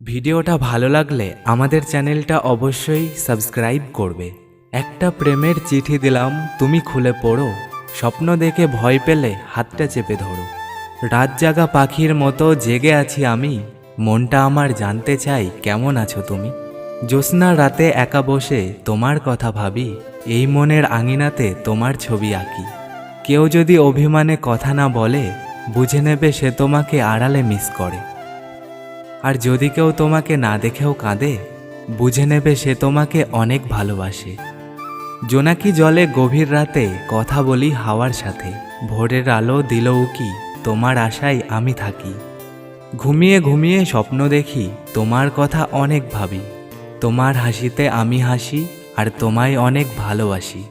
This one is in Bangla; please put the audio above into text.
ভিডিওটা ভালো লাগলে আমাদের চ্যানেলটা অবশ্যই সাবস্ক্রাইব করবে। একটা প্রেমের চিঠি দিলাম, তুমি খুলে পড়ো। স্বপ্ন দেখে ভয় পেলে হাতটা চেপে ধরো। রাত জাগা পাখির মতো জেগে আছি আমি। মনটা আমার জানতে চাই, কেমন আছো তুমি? জ্যোৎস্না রাতে একা বসে তোমার কথা ভাবি, এই মনের আঙিনাতে তোমার ছবি আঁকি। কেউ যদি অভিমানে কথা না বলে, বুঝে নেবে সে তোমাকে আড়ালে মিস করে। আর যদি কেউ তোমাকে না দেখেও কাঁদে, বুঝে নেবে সে তোমাকে অনেক ভালোবাসে। জোনাকি জলে গভীর রাতে কথা বলি হাওয়ার সাথে, ভোরের আলো দিল উকি তোমার আশায় আমি থাকি। ঘুমিয়ে ঘুমিয়ে স্বপ্ন দেখি, তোমার কথা অনেক ভাবি। তোমার হাসিতে আমি হাসি, আর তোমায় অনেক ভালোবাসি।